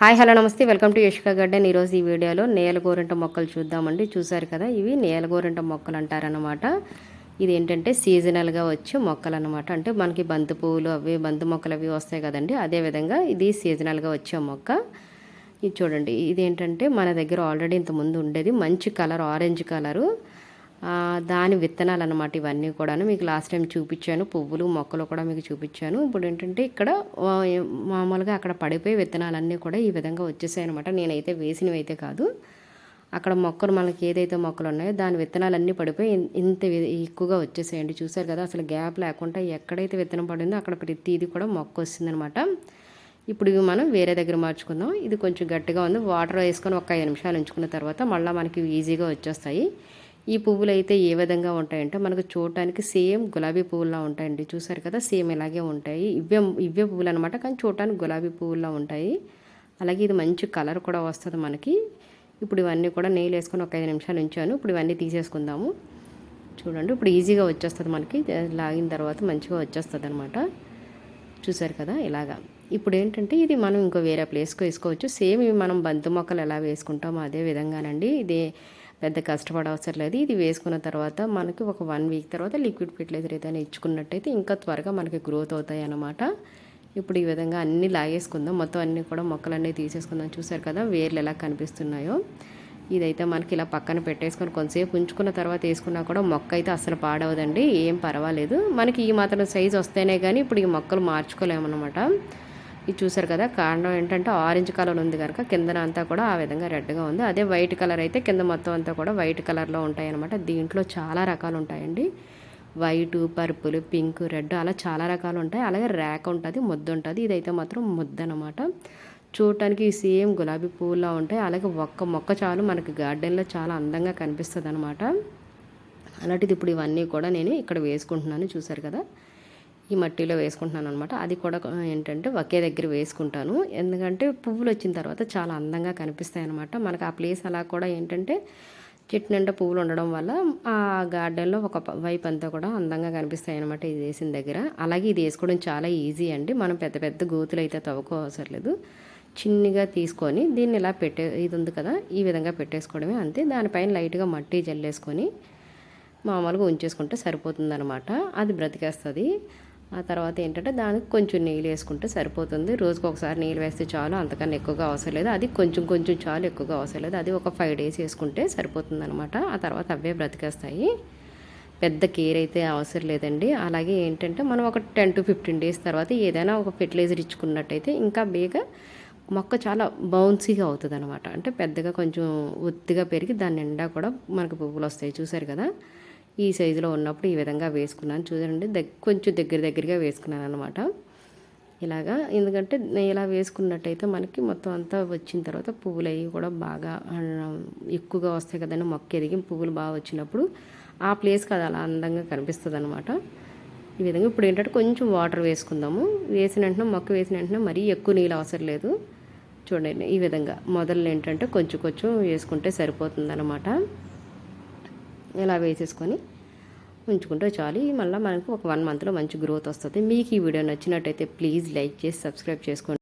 Hi hello నమస్తే. Welcome to Yashka garden ఈరోజు ఈ వీడియోలో నేలగోరింట మొక్కలు చూద్దామండి. చూసారు కదా ఇవి నేలగోరింట మొక్కలు అంటారనమాట ఇది ఏంటంటే సీజనల్గా వచ్చే మొక్కలు అనమాట అంటే మనకి బంతి పువ్వులు అవి బంతి మొక్కలు అవి వస్తాయి కదండి. అదేవిధంగా ఇది సీజనల్గా వచ్చే మొక్క. ఇది చూడండి ఇది ఏంటంటే మన దగ్గర ఆల్రెడీ ఇంతకుముందు ఉండేది. మంచి కలర్ ఆరెంజ్ కలరు. దాని విత్తనాలు అనమాట ఇవన్నీ కూడా మీకు లాస్ట్ టైం చూపించాను. పువ్వులు మొక్కలు కూడా మీకు చూపించాను. ఇప్పుడు ఏంటంటే ఇక్కడ మామూలుగా అక్కడ పడిపోయి విత్తనాలన్నీ కూడా ఈ విధంగా వచ్చేసాయి అనమాట నేనైతే వేసినవి అయితే కాదు. అక్కడ మొక్కలు మనకి ఏదైతే మొక్కలు ఉన్నాయో దాని విత్తనాలన్నీ పడిపోయి ఇంత ఎక్కువగా వచ్చేసాయండి. చూసారు కదా అసలు గ్యాప్ లేకుండా ఎక్కడైతే విత్తనం పడిందో అక్కడ ప్రతిది కూడా మొక్క వస్తుందనమాట ఇప్పుడు ఇవి మనం వేరే దగ్గర మార్చుకుందాం. ఇది కొంచెం గట్టిగా ఉంది. వాటర్ వేసుకొని ఒక ఐదు నిమిషాలు ఉంచుకున్న తర్వాత మళ్ళీ మనకి ఈజీగా వచ్చేస్తాయి. ఈ పువ్వులు అయితే ఏ విధంగా ఉంటాయంటే మనకు చూడటానికి సేమ్ గులాబీ పువ్వులా ఉంటాయండి. చూసారు కదా సేమ్ ఇలాగే ఉంటాయి. ఇవే ఇవే పువ్వులు అనమాట కానీ చూడటానికి గులాబీ పువ్వులా ఉంటాయి. అలాగే ఇది మంచి కలర్ కూడా వస్తుంది మనకి. ఇప్పుడు ఇవన్నీ కూడా నెయ్యి వేసుకొని ఒక ఐదు నిమిషాలు ఉంచాను. ఇప్పుడు ఇవన్నీ తీసేసుకుందాము. చూడండి ఇప్పుడు ఈజీగా వచ్చేస్తుంది మనకి. లాగిన తర్వాత మంచిగా వచ్చేస్తుంది అనమాట చూసారు కదా ఇలాగా. ఇప్పుడు ఏంటంటే ఇది మనం ఇంకో వేరే ప్లేస్కి వేసుకోవచ్చు. సేమ్ ఇవి మనం బంతి మొక్కలు ఎలా వేసుకుంటామో అదే విధంగానండి. ఇది పెద్ద కష్టపడవసరం లేదు. ఇది వేసుకున్న తర్వాత మనకి ఒక వన్ వీక్ తర్వాత లిక్విడ్ ఫెర్టిలైజర్ ఏదైనా ఇచ్చుకున్నట్టయితే ఇంకా త్వరగా మనకి గ్రోత్ అవుతాయి అన్నమాట. ఇప్పుడు ఈ విధంగా అన్నీ లాగేసుకుందాం. మొత్తం అన్నీ కూడా మొక్కలన్నీ తీసేసుకుందాం. చూసారు కదా వేర్లు ఎలా కనిపిస్తున్నాయో. ఇదైతే మనకి ఇలా పక్కన పెట్టేసుకొని కొంతసేపు ఉంచుకున్న తర్వాత వేసుకున్నా కూడా మొక్క అయితే అసలు పాడవదండి. ఏం పర్వాలేదు. మనకి ఈ మాత్రం సైజు వస్తేనే కానీ ఇప్పుడు ఈ మొక్కలు మార్చుకోలేమన్నమాట. ఇది చూసారు కదా కారణం ఏంటంటే ఆరెంజ్ కలర్ ఉంది కనుక కిందన అంతా కూడా ఆ విధంగా రెడ్గా ఉంది. అదే వైట్ కలర్ అయితే కింద మొత్తం అంతా కూడా వైట్ కలర్లో ఉంటాయి అనమాట దీంట్లో చాలా రకాలు ఉంటాయండి. వైట్ పర్పుల్ పింక్ రెడ్ అలా చాలా రకాలు ఉంటాయి. అలాగే ర్యాక్ ఉంటుంది ముద్ద ఉంటుంది. ఇదైతే మాత్రం ముద్ద అనమాట చూడటానికి సేమ్ గులాబీ పువ్వులా ఉంటాయి. అలాగే ఒక్క మొక్క చాలు మనకి గార్డెన్లో చాలా అందంగా కనిపిస్తుంది అనమాట అలాంటిది ఇప్పుడు ఇవన్నీ కూడా నేను ఇక్కడ వేసుకుంటున్నాను చూసారు కదా. ఈ మట్టిలో వేసుకుంటున్నాను అనమాట అది కూడా ఏంటంటే ఒకే దగ్గర వేసుకుంటాను. ఎందుకంటే పువ్వులు వచ్చిన తర్వాత చాలా అందంగా కనిపిస్తాయి అనమాట మనకు ఆ ప్లేస్ అలా కూడా ఏంటంటే చెట్టు నిండా పువ్వులు ఉండడం వల్ల ఆ గార్డెన్లో ఒక వైపు అంతా కూడా అందంగా కనిపిస్తాయి అనమాట ఇది వేసిన దగ్గర. అలాగే ఇది వేసుకోవడం చాలా ఈజీ అండి. మనం పెద్ద పెద్ద గోతులు అయితే తవ్వుకోవసరం లేదు. చిన్నగా తీసుకొని దీన్ని ఇలా పెట్టే ఇది ఉంది కదా ఈ విధంగా పెట్టేసుకోవడమే అంతే. దానిపైన లైట్గా మట్టి జల్లేసుకొని మామూలుగా ఉంచేసుకుంటే సరిపోతుందనమాట అది బ్రతికేస్తుంది. ఆ తర్వాత ఏంటంటే దానికి కొంచెం నీళ్ళు వేసుకుంటే సరిపోతుంది. రోజుకు ఒకసారి నీళ్ళు వేస్తే చాలు అంతకన్నా ఎక్కువగా అవసరం లేదు. అది కొంచెం కొంచెం చాలు ఎక్కువగా అవసరం లేదు. అది ఒక ఫైవ్ డేస్ వేసుకుంటే సరిపోతుంది అనమాట ఆ తర్వాత అవే బ్రతికేస్తాయి. పెద్ద కేర్ అయితే అవసరం లేదండి. అలాగే ఏంటంటే మనం ఒక టెన్ టు ఫిఫ్టీన్ డేస్ తర్వాత ఏదైనా ఒక ఫెర్టిలైజర్ ఇచ్చుకున్నట్టయితే ఇంకా బేగా మొక్క చాలా బౌన్సీగా అవుతుంది అనమాట అంటే పెద్దగా కొంచెం ఒత్తిగా పెరిగి దాని నిండా కూడా మనకు పువ్వులు వస్తాయి. చూసారు కదా? ఈ సైజులో ఉన్నప్పుడు ఈ విధంగా వేసుకున్నాను. చూడండి దగ్గ కొంచెం దగ్గర దగ్గరగా వేసుకున్నాను అనమాట ఇలాగా ఎందుకంటే ఇలా వేసుకున్నట్టయితే మనకి మొత్తం అంతా వచ్చిన తర్వాత పువ్వులు అవి కూడా బాగా ఎక్కువగా వస్తాయి కదండి మొక్క ఎదిగి పువ్వులు బాగా వచ్చినప్పుడు ఆ ప్లేస్ కదా అలా అందంగా కనిపిస్తుంది అనమాట ఈ విధంగా ఇప్పుడు ఏంటంటే కొంచెం వాటర్ వేసుకుందాము. వేసిన వెంటనే మొక్క వేసిన వెంటనే మరీ ఎక్కువ నీళ్ళు అవసరం లేదు. చూడండి ఈ విధంగా మొదలు ఏంటంటే కొంచెం కొంచెం వేసుకుంటే సరిపోతుంది అనమాట ఇలా వేసేసుకొని ఉంచుకుంటే చాలు. మళ్ళీ మనకు ఒక వన్ మంత్లో మంచి గ్రోత్ వస్తుంది. మీకు ఈ వీడియో నచ్చినట్టయితే ప్లీజ్ లైక్ చేసి సబ్స్క్రైబ్ చేసుకోండి.